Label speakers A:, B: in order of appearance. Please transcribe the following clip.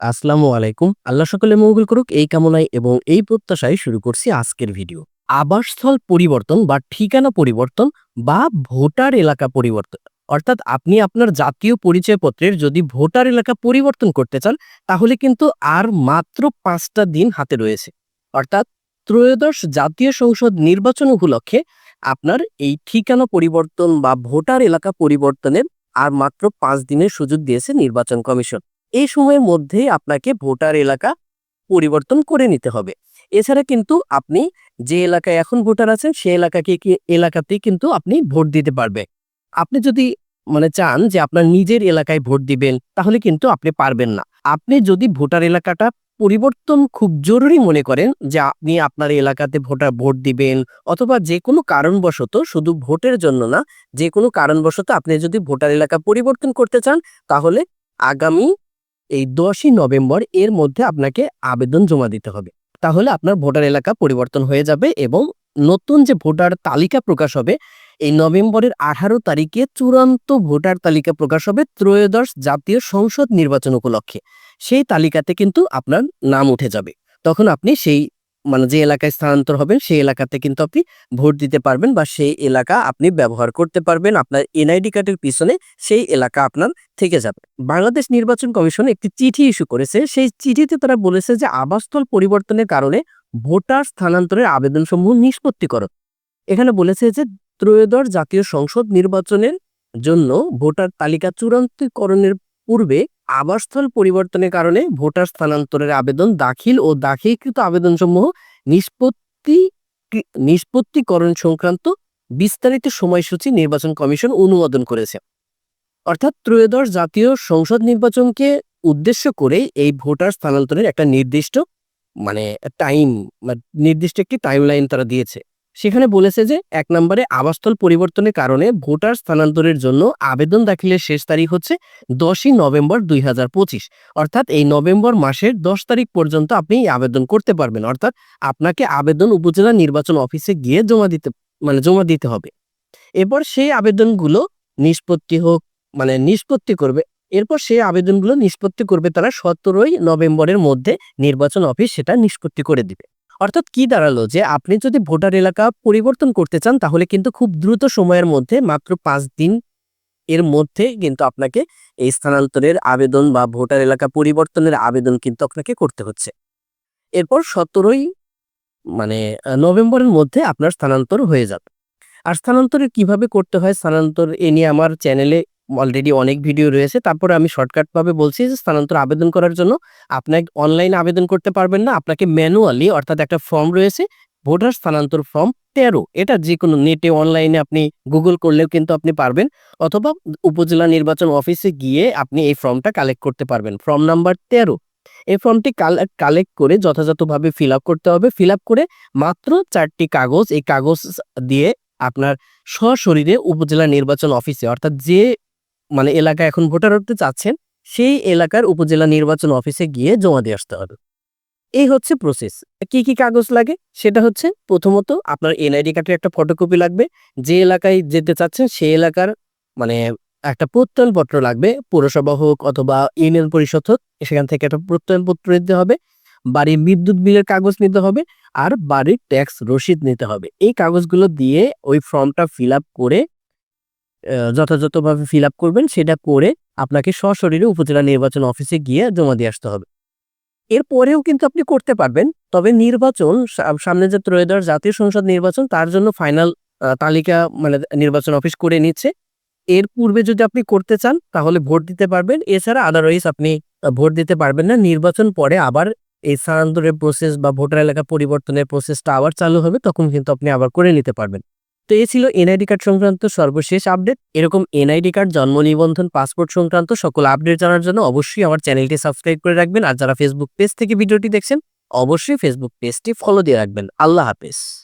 A: আসসালামু আলাইকুম। আল্লাহ সকলে মঙ্গল করুক, এই কামনায় এবং এই প্রত্যাশায় শুরু করছি আজকের ভিডিও। আবাসস্থল পরিবর্তন বা ঠিকানা পরিবর্তন বা ভোটার এলাকা পরিবর্তন। অর্থাৎ আপনি আপনার জাতীয় পরিচয়পত্রের যদি ভোটার এলাকা পরিবর্তন করতে চান, তাহলে কিন্তু আর মাত্র পাঁচটা দিন হাতে রয়েছে। অর্থাৎ ত্রয়োদশ জাতীয় সংসদ নির্বাচন উপলক্ষে আপনার এই ঠিকানা পরিবর্তন বা ভোটার এলাকা পরিবর্তনের আর মাত্র পাঁচ দিনের সুযোগ দিয়েছে নির্বাচন কমিশন। এই সময়ের মধ্যে আপনাকে ভোটার এলাকা পরিবর্তন করে নিতে হবে। এছাড়া কিন্তু আপনি যে এলাকায় এখন ভোটার আছেন সেই এলাকাকে এলাকাতেই কিন্তু আপনি ভোট দিতে পারবে। আপনি যদি মানে চান যে আপনার নিজের এলাকায় ভোট দিবেন, তাহলে কিন্তু আপনি পারবেন না। আপনি যদি ভোটার এলাকাটা পরিবর্তন খুব জরুরি মনে করেন যে আপনি আপনার এলাকাতে ভোটার ভোট দিবেন, অথবা যে কোনো কারণবশত শুধু ভোটের জন্য না, যে কোনো কারণবশত আপনি যদি ভোটার এলাকা পরিবর্তন করতে চান, তাহলে আগামী এই দশই নভেম্বর এর মধ্যে আপনাকে আবেদন জমা দিতে হবে। তাহলে আপনার ভোটার এলাকা পরিবর্তন হয়ে যাবে এবং নতুন যে ভোটার তালিকা প্রকাশ হবে, এই নভেম্বরের আঠারো তারিখে চূড়ান্ত ভোটার তালিকা প্রকাশ হবে ত্রয়োদশ জাতীয় সংসদ নির্বাচন উপলক্ষে। সেই তালিকাতে কিন্তু আপনার নাম উঠে যাবে। তখন আপনি সেই মানে যে এলাকায় স্থানান্তর হবেন, সেই এলাকাতে কিন্তু আপনি ভোট দিতে পারবেন বা সেই এলাকা আপনি ব্যবহার করতে পারবেন। আপনার এনআইডি কার্ডের পিছনে সেই এলাকা আপনার থেকে যাবে। বাংলাদেশ নির্বাচন কমিশন একটি চিঠি ইস্যু করেছে। সেই চিঠিতে তারা বলেছে যে আবাসস্থল পরিবর্তনের কারণে ভোটার স্থানান্তরের আবেদনসমূহ নিষ্পত্তি করো এখানে বলেছে যে ত্রয়োদশ জাতীয় সংসদ নির্বাচনের জন্য ভোটার তালিকা চূড়ান্তকরণের পূর্বে আবাসস্থল পরিবর্তনের কারণে ভোটার স্থানান্তরের আবেদন দাখিল ও দাখিলকৃত আবেদনসমূহ নিষ্পত্তি নিষ্পত্তিকরণ সংক্রান্ত বিস্তারিত সময়সূচি নির্বাচন কমিশন অনুমোদন করেছে। অর্থাৎ ত্রয়োদশ জাতীয় সংসদ নির্বাচনকে উদ্দেশ্য করে এই ভোটার স্থানান্তরের একটা নির্দিষ্ট মানে টাইম নির্দিষ্ট একটি টাইমলাইন তারা দিয়েছে। সেখানে বলেছে যে, এক নম্বরে আবাসস্থল পরিবর্তনের কারণে ভোটার স্থানান্তরের জন্য আবেদন দাখিলের শেষ তারিখ হচ্ছে দশই নভেম্বর দুই হাজার পঁচিশ। অর্থাৎ এই নভেম্বর মাসের দশ তারিখ পর্যন্ত আপনি আবেদন করতে পারবেন। অর্থাৎ আপনাকে আবেদন উপজেলা নির্বাচন অফিসে গিয়ে জমা দিতে মানে জমা দিতে হবে। এরপর সেই আবেদনগুলো নিষ্পত্তি হোক মানে নিষ্পত্তি করবে, এরপর সেই আবেদনগুলো নিষ্পত্তি করবে তারা সতেরোই নভেম্বরের মধ্যে নির্বাচন অফিস সেটা নিষ্পত্তি করে দিবে। অর্থাৎ কি দাঁড়াল যে আপনি যদি ভোটার এলাকা পরিবর্তন করতে চান, তাহলে কিন্তু খুব দ্রুত সময়ের মধ্যে, মাত্র পাঁচ দিন এর মধ্যে কিন্তু আপনাকে এই স্থানান্তরের আবেদন বা ভোটার এলাকা পরিবর্তনের আবেদন কিন্তু আপনাকে করতে হচ্ছে। এরপর সতেরোই মানে নভেম্বরের মধ্যে আপনার স্থানান্তর হয়ে যাবে। আর স্থানান্তরের কীভাবে করতে হয়, স্থানান্তর এ নিয়ে আমার চ্যানেলে অলরেডি অনেক ভিডিও রয়েছে। তারপরে আমি শর্টকাট ভাবে বলছি যে, স্থানান্তর আবেদন করার জন্য আপনাকে অনলাইনে আবেদন করতে পারবেন না। আপনাকে ম্যানুয়ালি অর্থাৎ একটা ফর্ম রয়েছে ভোটার স্থানান্তর ফর্ম তেরো। এটা যে কোনো নেটে অনলাইনে আপনি গুগল করলেও কিন্তু আপনি পারবেন। অথবা উপজেলা নির্বাচন অফিসে গিয়ে আপনি এই ফর্মটা কালেক্ট করতে পারবেন। ফর্ম নাম্বার তেরো। এই ফর্মটি কালেক্ট করে যথাযথভাবে ফিল করতে হবে। ফিল করে মাত্র চারটি কাগজ, এই কাগজ দিয়ে আপনার সশরীরে উপজেলা নির্বাচন অফিসে অর্থাৎ যে মানে এলাকা এখন ভোটার হতে চাচ্ছেন, সেই এলাকার উপজেলা নির্বাচন অফিসে গিয়ে জমা দিয়ে আসতে হবে। এই হচ্ছে প্রসেস কি কি কাগজ লাগে? সেটা হচ্ছে প্রথমত আপনার এনআইডি কার্ডের একটা ফটোকপি লাগবে। যে এলাকায় যেতে চাচ্ছেন, সেই এলাকার মানে একটা প্রত্যয়নপত্র লাগবে। পৌরসভা হোক অথবা ইউনিয়ন পরিষদ হোক, সেখান থেকে একটা প্রত্যয়নপত্র নিতে হবে। বাড়ির বিদ্যুৎ বিলের কাগজ নিতে হবে আর বাড়ির ট্যাক্স রসিদ নিতে হবে। এই কাগজগুলো দিয়ে ওই ফর্মটা ফিল করে যথাযথভাবে ফিল আপ করবেন, সেটা করে আপনাকে সশরীরে উপজেলা নির্বাচন অফিসে গিয়ে জমা দিয়ে আসতে হবে। এরপরেও কিন্তু আপনি করতে পারবেন, তবে নির্বাচন সামনে যে ত্রয়োদশ জাতীয় সংসদ নির্বাচন, তার জন্য ফাইনাল তালিকা মানে নির্বাচন অফিস করে নিচ্ছে। এর পূর্বে যদি আপনি করতে চান, তাহলে ভোট দিতে পারবেন। এছাড়া আদারওয়াইজ আপনি ভোট দিতে পারবেন না। নির্বাচন পরে আবার এই স্থানান্তরের প্রসেস বা ভোটার এলাকা পরিবর্তনের প্রসেসটা আবার চালু হবে, তখন কিন্তু আপনি আবার করে নিতে পারবেন। তো এ ছিল এনআইডি কার্ড সংক্রান্ত সর্বশেষ আপডেট। এরকম এনআইডি কার্ড, জন্ম নিবন্ধন, পাসপোর্ট সংক্রান্ত সকল আপডেট জানার জন্য অবশ্যই আমার চ্যানেলটি সাবস্ক্রাইব করে রাখবেন। আর যারা ফেসবুক পেজ থেকে ভিডিওটি দেখছেন, অবশ্যই ফেসবুক পেজটি ফলো দিয়ে রাখবেন। আল্লাহ হাফেজ।